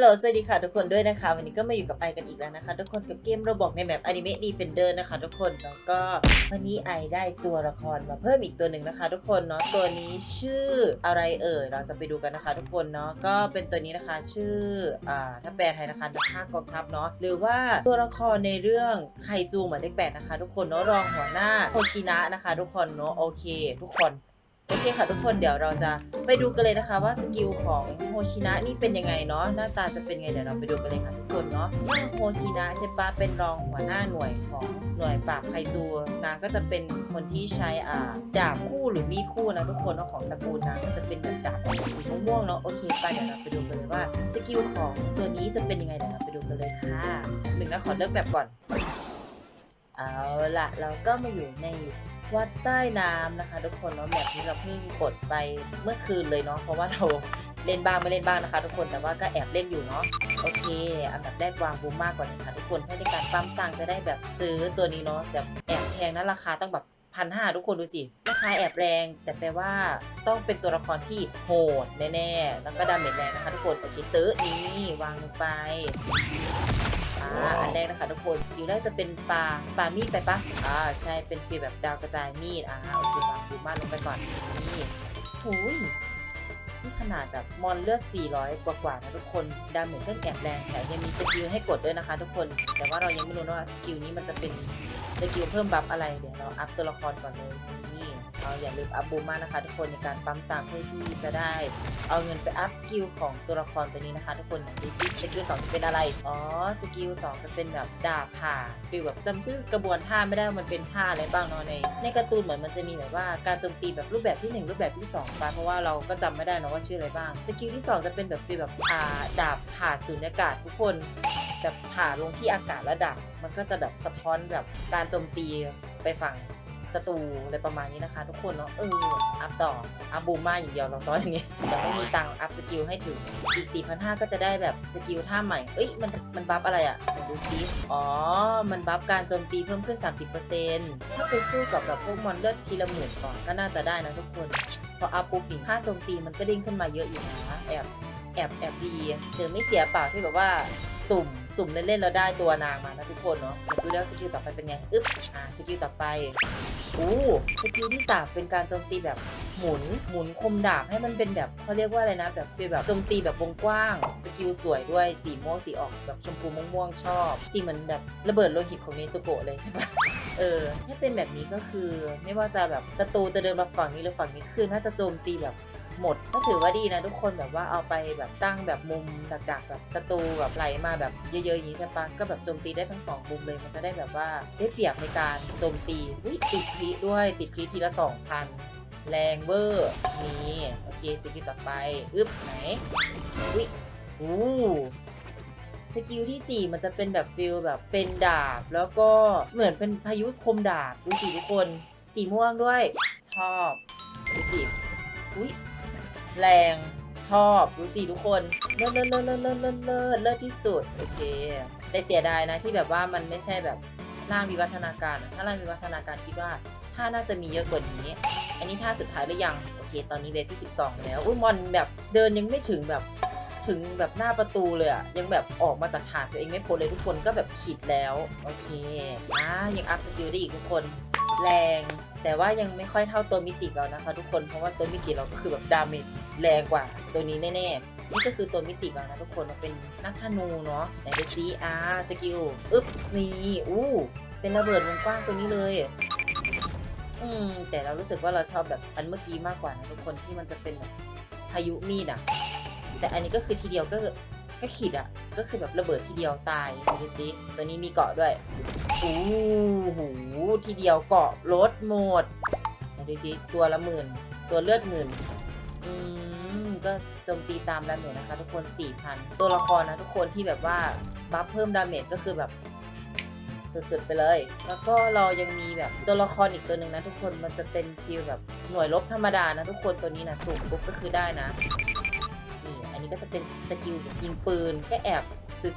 ลโหล สวัสดีค่ะทุกคนด้วยนะคะ วันนี้ก็มาอยู่กับไอกันอีกแล้วนะคะ ทุกคนกับเกมเราบอกในแมปอนิเมะดีเฟนเดอร์นะคะ ทุกคนแล้วก็วันนี้ไอได้ตัวละครมาเพิ่มอีกตัวหนึ่งนะคะ ทุกคนเนาะตัวนี้ชื่ออะไรเอ่ยเราจะไปดูกันนะคะ ทุกคนเนาะก็เป็นตัวนี้นะคะชื่ออ่าถ้าแปลไทยนะคะนักฆ่ากองทัพเนาะหรือว่าตัวละครในเรื่องไคจูเหมือนเลขแปดนะคะ ทุกคนเนาะรองหัวหน้าโคชินะนะคะ ทุกคนเนาะโอเค ทุกคน โอเคค่ะทุกคนเดี๋ยวเราจะไปดูกันเลยนะคะว่าสกิลของโฮชินะนี่เป็นยังไงเนาะหน้าตาจะเป็นไงเดี๋ยวเราไปดูกันเลยค่ะทุกคนเนาะว่าโฮชินะใช่ปะเป็นรองหัวหน้าหน่วยของหน่วยปราบไคจูนางก็จะเป็นคนที่ใช้อ่าดาบคู่หรือมีคู่นะทุกคนเนาะของตระกูลนางก็จะเป็นแบบดาบสีม่วงเนาะโอเคไปเดี๋ยวเราไปดูกันเลยว่าสกิลของตัวนี้จะเป็นยังไงเดี๋ยวเราไปดูกันเลยค่ะหนึ่งนะขอเลือกแบบก่อน เอาละเราก็มาอยู่ใน วัดใต้น้ำนะคะ ทุกคนเนาะแบบนี้เราเพิ่งกดไปเมื่อคืนเลยเนาะเพราะว่าเราเล่นบ้างไม่เล่นบ้างนะคะ ทุกคนแต่ว่าก็แอบเล่นอยู่เนาะโอเค อันดับแรกวางบูมมากกว่านี้ค่ะทุกคนเพื่อในการปั๊มตังค์จะได้แบบซื้อตัวนี้เนาะแบบแอบแพงนะราคาต้องแบบพันห้าทุกคนดูสิราคาแอบแรง แต่แปลว่าต้องเป็นตัวละครที่โหดแน่ๆแล้วก็ดาเมจแรงนะคะทุกคนโอเคซื้อนี่วางลงไป อ่าอันแรกนะคะทุกคนสกิลแรกจะเป็นปลาปลามีดไปปะอ่าใช่เป็นฟีลแบบดาวกระจายมีดอ่าโอเควางบูมาลงไปก่อนนี่หูยนี่ขนาดแบบมอนเลือด 400 กว่ากว่าๆนะทุกคน ดาเมจก็แอบแรงแถมยังมีสกิลให้กดด้วยนะคะทุกคน แต่ว่าเรายังไม่รู้ว่าสกิลนี้มันจะเป็นสกิลเพิ่มบัฟอะไร เดี๋ยวเราอัพตัวละครก่อนเลย อย่าลืมอัพบูมานะคะ ทุกคนในการปั๊มตามเพื่อที่จะได้เอาเงินไปอัพสกิลของตัวละครตัวนี้นะคะ ทุกคนดูซิสกิลสองจะเป็นอะไร อ๋อสกิลสองจะเป็นแบบดาบผ่าฟีลแบบจำชื่อกระบวนท่าไม่ได้มันเป็นท่าอะไรบ้างเนาะในในการ์ตูนเหมือนมันจะมีแบบว่าการโจมตีแบบรูปแบบที่หนึ่งรูปแบบที่สองไปเพราะว่าเราก็จำไม่ได้เนะว่าชื่ออะไรบ้างสกิลที่สองจะเป็นแบบฟีลแบบอ่าดาบผ่าสุญญากาศทุกคนแบบผ่าลงที่อากาศแล้วดาบมันก็จะแบบสะท้อนแบบการโจมตีไปฝั่ง ศัตรูอะไรประมาณนี้นะคะทุกคนเนาะเอออัพต่อ อัพบูมมาอย่างเดียวเราตอนอย่างเงี้ยังไม่มีตังค์อัพสกิลให้ถึงอีก4,500ก็จะได้แบบสกิลท่าใหม่ เอ้ยมันมันบัฟอะไรอะ่ะดูซิอ๋อ มันบัฟการโจมตีเพิ่มขึ้น 30%ถ้าไปสู้กับแบบพวกมอนเลือดทีละหมื่นก่อนก็น่าจะได้นะทุกคน พออัพปุ๊บนี่ค่าโจมตีมันก็เด้งขึ้นมาเยอะอยู่นะแอบแอบแอบดีเธอไม่เสียเปล่าที่แบบว่า สุ่ม สุ่มเล่นๆแล้วได้ตัวนางมานะทุกคนเนาะเดี๋ยวดูแล้วสกิลต่อไปเป็นไงอึ๊บอ่าสกิลต่อไปอู้สกิลที่สามเป็นการโจมตีแบบหมุนหมุนคมดาบให้มันเป็นแบบเขาเรียกว่าอะไรนะ แบบฟีลแบบโจมตีแบบวงกว้าง สกิลสวยด้วยสีม่วงสีออกแบบชมพูม่วงๆชอบสีเหมือนแบบระเบิดโลหิตของเนซุโกะเลยใช่ปะเออถ้าเป็นแบบนี้ก็คือไม่ว่าจะแบบศัตรูจะเดินมาฝั่งนี้หรือฝั่งนี้คือน่าจะโจมตีแบบ หมด ก็ถือว่าดีนะทุกคนแบบว่าเอาไปแบบตั้งแบบมุมดักๆแบบศัตรูแบบไหลมาแบบเยอะๆอย่างนี้ใช่ปะก็แบบโจมตีได้ทั้งสองมุมเลยมันจะได้แบบว่าได้เปรียบในการโจมตีอุ๊ยติดคริด้วยติดคริทีละสองพันแรงเวอร์นี่โอเคสกิลต่อไปอึ๊บไหนอุ๊ยอู้สกิลที่ 4 มันจะเป็นแบบฟิลแบบเป็นดาบ แล้วก็เหมือนเป็นพายุคมดาบดูสิทุกคน สีม่วงด้วย ชอบดูสิอุ๊ย แรงชอบดูสิทุกคนเลิศเลิศเลิศเลิศเลิศเลิศเลิศเลิศที่สุดโอเค แต่เสียดายนะที่แบบว่ามันไม่ใช่แบบร่างวิวัฒนาการ ถ้าร่างวิวัฒนาการคิดว่าท่าน่าจะมีเยอะกว่านี้ อันนี้ท่าสุดท้ายหรือยังโอเค ตอนนี้เวฟที่ 12 แล้วอุ้ยมอนแบบเดินยังไม่ถึงแบบถึงแบบหน้าประตูเลยอะยังแบบออกมาจากฐานตัวเองไม่พ้นเลยทุกคนก็แบบขีดแล้ว โอเคอ่ายังอัพสกิลได้อีกทุกคน แรง แต่ว่ายังไม่ค่อยเท่าตัวมิติเรานะคะ ทุกคนเพราะว่าตัวมิติเราก็คือแบบดาเมจแรงกว่าตัวนี้แน่ๆนี่ก็คือตัวมิติเรานะทุกคนเป็นนักธนูเนาะไหนดูซิอาสกิลอึ๊บนี่อู้เป็นระเบิดวงกว้างตัวนี้เลยอืมแต่เรารู้สึกว่าเราชอบแบบอันเมื่อกี้มากกว่านะทุกคนที่มันจะเป็นแบบพายุมีดอะแต่อันนี้ก็คือทีเดียวก็ คือก็ขีดอะ ก็คือแบบระเบิดทีเดียวตายดูสิตัวนี้มีเกาะด้วยโอู้หูทีเดียวเกาะรถหมดดูสิตัวละหมื่นตัวเลือดหมื่นอืมก็โจมตีตามดาเมจนะคะ ทุกคน4,000ตัวละครนะทุกคนที่แบบว่าบัฟเพิ่มดาเมจก็คือแบบสุดๆไปเลย แล้วก็เรายังมีแบบตัวละครอีกตัวหนึ่งนะทุกคน มันจะเป็นฟิลแบบหน่วยรบธรรมดานะทุกคนตัวนี้นะสูงปุ๊บก็คือได้นะ ก็จะเป็นสกิลยิงปืนก็แอบ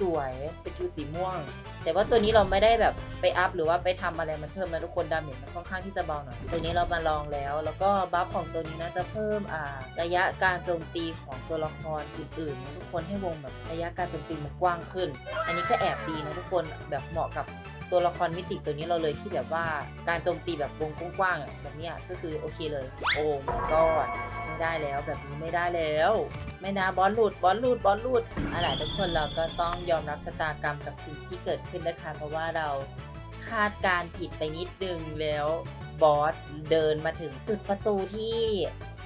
สวยๆสกิลสีม่วง แต่ว่าตัวนี้เราไม่ได้แบบไปอัพหรือว่าไปทำอะไรมันเพิ่มนะทุกคนดาเมจมันค่อนข้างที่จะเบาหน่อยตัวนี้เรามาลองแล้ว แล้วก็บัฟของตัวนี้นะจะเพิ่มอ่าระยะการโจมตีของตัวละครอื่นๆนะทุกคนให้วงแบบระยะการโจมตีมันกว้างขึ้น อันนี้ก็แอบดีนะทุกคนแบบเหมาะกับตัวละครมิติตัวนี้เราเลยที่แบบว่าการโจมตีแบบวงกว้างๆแบบนี้ก็คือโอเคเลย โอ้ my god ไม่ได้แล้วแบบนี้ไม่ได้แล้ว ไม่นะบอลหลุดบอลหลุดบอลหลุดอะไรทุกคนเราก็ต้องยอมรับชะตากรรมกับสิ่งที่เกิดขึ้นนะคะเพราะว่าเราคาดการผิดไปนิดนึงแล้วบอสเดินมาถึงจุดประตูที่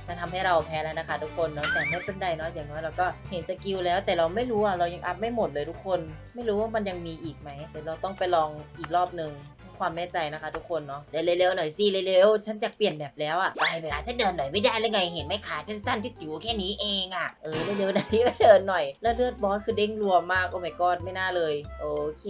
จะทำให้เราแพ้แล้วนะคะ ทุกคนเนาะแต่ไม่เป็นไรเนาะอย่างน้อยเราก็เห็นสกิลแล้ว แต่เราไม่รู้อะเรายังอัพไม่หมดเลยทุกคน ไม่รู้ว่ามันยังมีอีกไหมเดี๋ยวเราต้องไปลองอีกรอบนึง ความแน่ใจนะคะทุกคนเนาะเร็วๆหน่อยสิเร็วๆฉันจะเปลี่ยนแบบแล้วอะไปเวลาฉันเดินหน่อยไม่ได้เลยไงเห็นไหมขาฉันสั้นที่อยู่แค่นี้เองอะเออเร็วๆนะที่เดินหน่อย แล้วเลือดบอสคือเด้งรัวมากโอ้ my god ไม่น่าเลย โอเค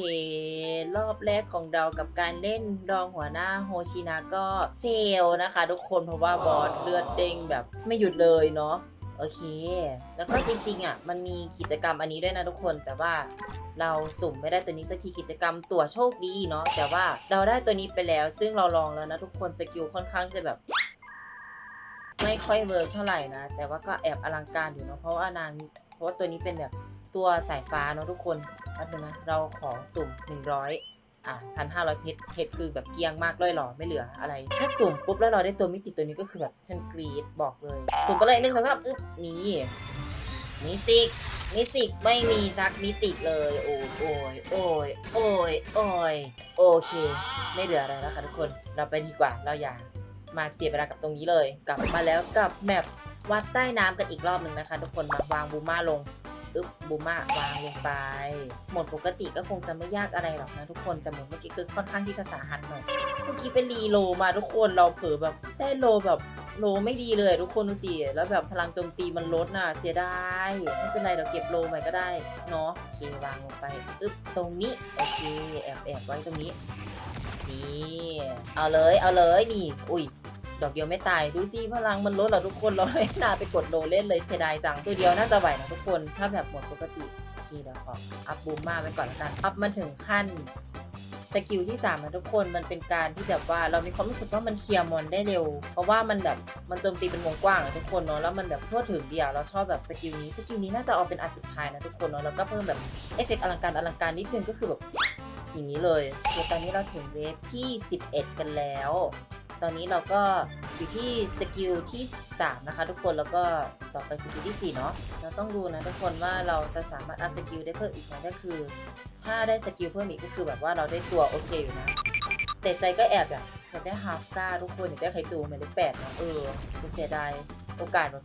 รอบแรกของเรากับการเล่นรองหัวหน้าโฮชินาก็เฟลนะคะ ทุกคนเพราะว่าบอสเลือดเด้งแบบไม่หยุดเลยเนาะ โอเค แล้วก็จริงๆอะ มันมีกิจกรรมอันนี้ด้วยนะทุกคน แต่ว่าเราสุ่มไม่ได้ตัวนี้สักทีกิจกรรมตัวโชคดีเนาะ แต่ว่าเราได้ตัวนี้ไปแล้ว ซึ่งเราลองแล้วนะทุกคน สกิลค่อนข้างจะแบบ ไม่ค่อยเวิร์กเท่าไหร่นะ แต่ว่าก็แอบอลังการอยู่เนาะ เพราะว่านาง เพราะว่าตัวนี้เป็นแบบตัวสายฟ้าเนาะทุกคนแป๊บนึงนะ เราขอสุ่ม 100 อะพันห้าร้อยเพชรเพชรคือแบบเกรียงมากเลยหรอไม่เหลืออะไร ถ้าสุ่มปุ๊บแล้วเราได้ตัวมิติตัวนี้ก็คือแบบฉันกรีดบอกเลยสุ่มไปเลยหนึ่งสองสามอึ๊บนี่มิติกมิติกไม่มีซักมิติกเลย โอ้ยโอ้ยโอ้ยโอ้ยโอ้ยโอเค ไม่เหลืออะไรแล้วค่ะทุกคนเราไปดีกว่าเราอย่ามาเสียเวลากับตรงนี้เลย กลับมาแล้วกับแมปวัดใต้น้ำกันอีกรอบหนึ่งนะคะ ทุกคนมาวางบูมาลง อึ๊บบูมาวางลงไปหมดปกติก็คงจะไม่ยากอะไรหรอกนะทุกคนแต่หมดเมื่อกี้คือค่อนข้างที่จะสาหัสหน่อยเมื่อกี้ไปรีโลมาทุกคนเราเผลอแบบได้โลแบบโลไม่ดีเลยทุกคนดูสิแล้วแบบพลังโจมตีมันลดน่ะเสียดายไม่เป็นไรเดี๋ยวเก็บโลใหม่ก็ได้เนาะโอเควางลงไปอึ๊บตรงนี้โอเคแอบแอบไว้ตรงนี้นี่เอาเลยเอาเลยนี่อุ้ย ดอกเดียวไม่ตาย ดูสิพลังมันลดเหรอทุกคนเราไม่น่าไปกดโลเล่นเลยเสียดายจังตัวเดียวน่าจะไหวนะทุกคนถ้าแบบหมดปกติโอเคเดี๋ยวขออัพบูมมาไว้ก่อนละกันอัพมาถึงขั้นสกิลที่3นะทุกคนมันเป็นการที่แบบว่าเรามีความรู้สึกว่ามันเคลียร์มอนได้เร็ว เพราะว่ามันแบบมันโจมตีเป็นวงกว้างอะทุกคนเนาะแล้วมันแบบทั่วถึงเดียวเราชอบแบบสกิลนี้สกิลนี้น่าจะเอาเป็นอันสุดท้ายนะทุกคนเนาะแล้วก็เพิ่มแบบเอฟเฟกต์อลังการอลังการนิดนึงก็คือแบบอย่างนี้เลยโอเคตอนนี้เราถึงเวฟที่ 11 กันแล้ว ตอนนี้เราก็อยู่ที่สกิลที่ 3 นะคะ ทุกคนแล้วก็ต่อไปสกิลที่ 4 เนาะเราต้องดูนะทุกคนว่าเราจะสามารถอัพสกิลได้เพิ่มอีกไหมก็คือ ถ้าได้สกิลเพิ่มอีกก็คือแบบว่าเราได้ตัวโอเคอยู่นะ แต่ใจก็แอบอยากอยากได้ฮาร์ฟก้าทุกคนอยากได้ไคจูเหมือนได้แปดเนาะเออเสียดาย โอกาสแบบ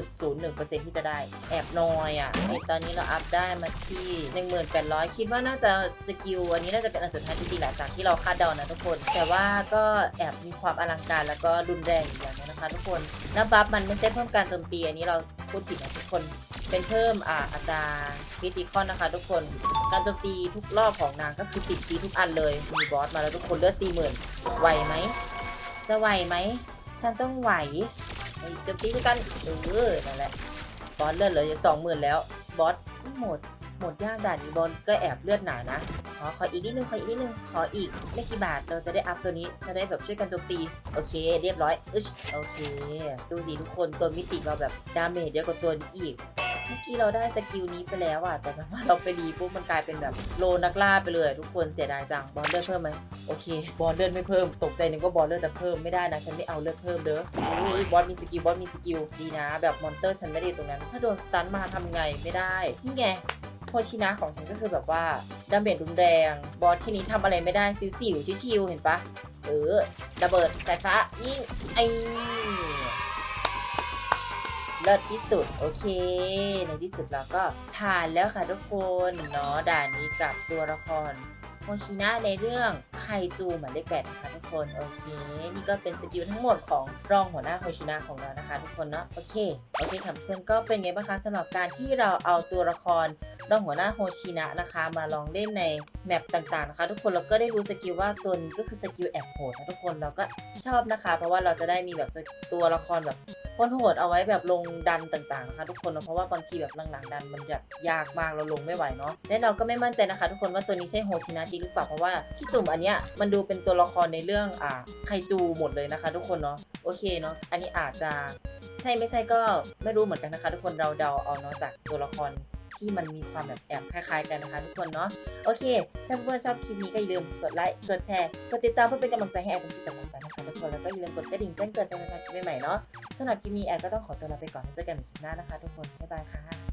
0.01%ที่จะได้ แอบน้อยอะ่ะตอนนี้เราอัพได้มาที่ 1800 คิดว่าน่าจะสกิลอันนี้น่าจะเป็นอันสุดท้ายจริงๆหละจากที่เราคาดเดานะทุกคน แต่ว่าก็แอบมีความอลังการแล้วก็รุนแรงอยู่อย่างนึงนะคะ ทุกคนแล้วบัฟมันไม่ใช่เพิ่มการโจมตีอันนี้เราพูดผิดนะทุกคนเป็นเพิ่มอ่าอัตราคริติคอนนะคะ ทุกคนการโจมตีทุกรอบของนางก็คือติดทีทุกอันเลยมีบอสมาแล้วทุกคนเลือดสี่หมื่นไหวไหมจะไหวไหมฉันต้องไหว จะตีด้วยกันเออนั่นแหละบอสเลือดเหลือสองหมื่นแล้วบอสหมดหมดยากด่านนี้บอลก็แอบเลือดหนานะขอขออีกนิดนึงขออีกนิดนึงขออีกไม่กี่บาทเราจะได้อัพตัวนี้จะได้แบบช่วยกันโจมตีโอเค เรียบร้อยอึชโอเค ดูสิทุกคนตัวมิติเราแบบดาเมจเยอะกว่าตัวนี้อีก มื่อกี้เราได้สกิลนี้ไปแล้วอะแต่แบบว่าเราไปดีปุ๊บมันกลายเป็นแบบโลนักล่าไปเลยทุกคนเสียดายจังบอลเลือดเพิ่มไหมโอเค บอลเลือดไม่เพิ่ม ตกใจนึกว่าบอลเลือดจะเพิ่มไม่ได้นะฉันไม่เอาเลือดเพิ่มเด้อบอสมีสกิลบอสมีสกิลดีนะ แบบมอนเตอร์ฉันไม่ได้ตรงนั้น ถ้าโดนสตันมาทำไงไม่ได้นี่ไงโฮชินะของฉันก็คือแบบว่าดาเมจรุนแรง บอสที่นี้ทำอะไรไม่ได้ซิวๆชิวๆเห็นปะเออระเบิดสายฟ้ายิงไอ เลิศที่สุดโอเค ในที่สุดเราก็ผ่านแล้วค่ะทุกคนเนาะด่านนี้กับตัวละครโฮชินะในเรื่องไคจูหมายเลขแปดนะคะทุกคนโอเค นี่ก็เป็นสกิลทั้งหมดของรองหัวหน้าโฮชินะของเรานะคะ ทุกคนเนาะโอเคโอเคค่ะเพื่อนก็เป็นไงบ้างคะสำหรับการที่เราเอาตัวละครรองหัวหน้าโฮชินะนะคะ มาลองเล่นในแมปต่างๆนะคะ ทุกคนเราก็ได้รู้สกิลว่าตัวนี้ก็คือสกิลแอบโหดนะทุกคนเราก็ชอบนะคะ เพราะว่าเราจะได้มีแบบตัวละครแบบ คนโหดเอาไว้แบบลงดันต่างๆนะคะทุกคนเพราะว่าบางทีแบบหลังๆดันมันจะยากมากเราลงไม่ไหวเนาะและเราก็ไม่มั่นใจนะคะ ทุกคนว่าตัวนี้ใช่โฮชินะจริงหรือเปล่าเพราะว่าที่สุ่มอันเนี้ยมันดูเป็นตัวละครในเรื่องอ่าไคจูหมดเลยนะคะ ทุกคนเนาะโอเคเนาะอันนี้อาจจะใช่ไม่ใช่ก็ไม่รู้เหมือนกันนะคะ ทุกคนเราเดาเอาเนาะจากตัวละคร ที่มันมีความแบบแอบคล้าย ๆ กันนะคะทุกคนเนาะโอเค ถ้าเพื่อนๆชอบคลิปนี้ก็อย่าลืมกดไลค์กดแชร์กดติดตามเพื่อเป็นกำลังใจให้แอร์เป็นคลิปต่อไปนะคะทุกคนแล้วก็อย่าลืมกดกระดิ่งแจ้งเตือนเป็นการคลิปใหม่ๆเนาะสำหรับคลิปนี้แอร์ก็ต้องขอตัวลาไปก่อนแล้วเจอกันใหม่คลิปหน้านะคะ ทุกคนบ๊ายบายค่ะ